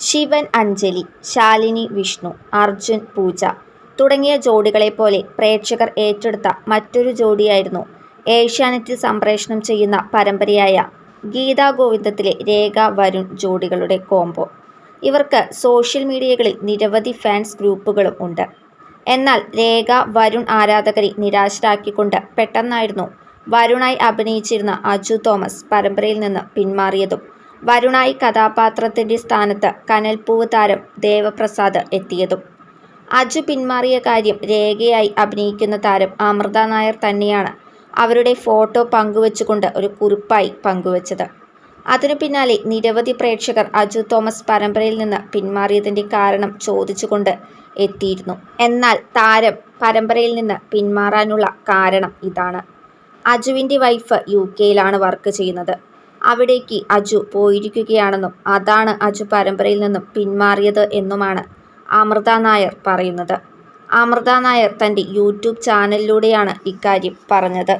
ശിവൻ അഞ്ജലി ശാലിനി വിഷ്ണു അർജുൻ പൂജ തുടങ്ങിയ ജോഡികളെപ്പോലെ പ്രേക്ഷകർ ഏറ്റെടുത്ത മറ്റൊരു ജോഡിയായിരുന്നു ഏഷ്യാനെറ്റിൽ സംപ്രേഷണം ചെയ്യുന്ന പരമ്പരയായ ഗീതാ ഗോവിന്ദത്തിലെ രേഖ വരുൺ ജോഡികളുടെ കോംബോ. ഇവർക്ക് സോഷ്യൽ മീഡിയകളിൽ നിരവധി ഫാൻസ് ഗ്രൂപ്പുകളും ഉണ്ട്. എന്നാൽ രേഖ വരുൺ ആരാധകരെ നിരാശരാക്കിക്കൊണ്ട് പെട്ടെന്നായിരുന്നു വരുണായി അഭിനയിച്ചിരുന്ന അജു തോമസ് പരമ്പരയിൽ നിന്ന് പിന്മാറിയതും വരുണായി കഥാപാത്രത്തിന്റെ സ്ഥാനത്ത് കനൽപ്പൂവ് താരം ദേവപ്രസാദ് എത്തിയതും. അജു പിന്മാറിയ കാര്യം രേഖയായി അഭിനയിക്കുന്ന താരം അമൃത നായർ തന്നെയാണ് അവരുടെ ഫോട്ടോ പങ്കുവച്ചുകൊണ്ട് ഒരു കുറിപ്പായി പങ്കുവച്ചത്. അതിനു പിന്നാലെ നിരവധി പ്രേക്ഷകർ അജു തോമസ് പരമ്പരയിൽ നിന്ന് പിന്മാറിയതിന്റെ കാരണം ചോദിച്ചുകൊണ്ട് എത്തിയിരുന്നു. എന്നാൽ താരം പരമ്പരയിൽ നിന്ന് പിന്മാറാനുള്ള കാരണം ഇതാണ്. അജുവിന്റെ വൈഫ് യു കെയിലാണ് വർക്ക് ചെയ്യുന്നത്. അവിടേക്ക് അജു പോയിരിക്കുകയാണെന്നും അതാണ് അജു പരമ്പരയിൽ നിന്നും പിന്മാറിയത് എന്നുമാണ് അമൃത നായർ പറയുന്നത്. അമൃത നായർ തന്റെ യൂട്യൂബ് ചാനലിലൂടെയാണ് ഇക്കാര്യം പറഞ്ഞത്.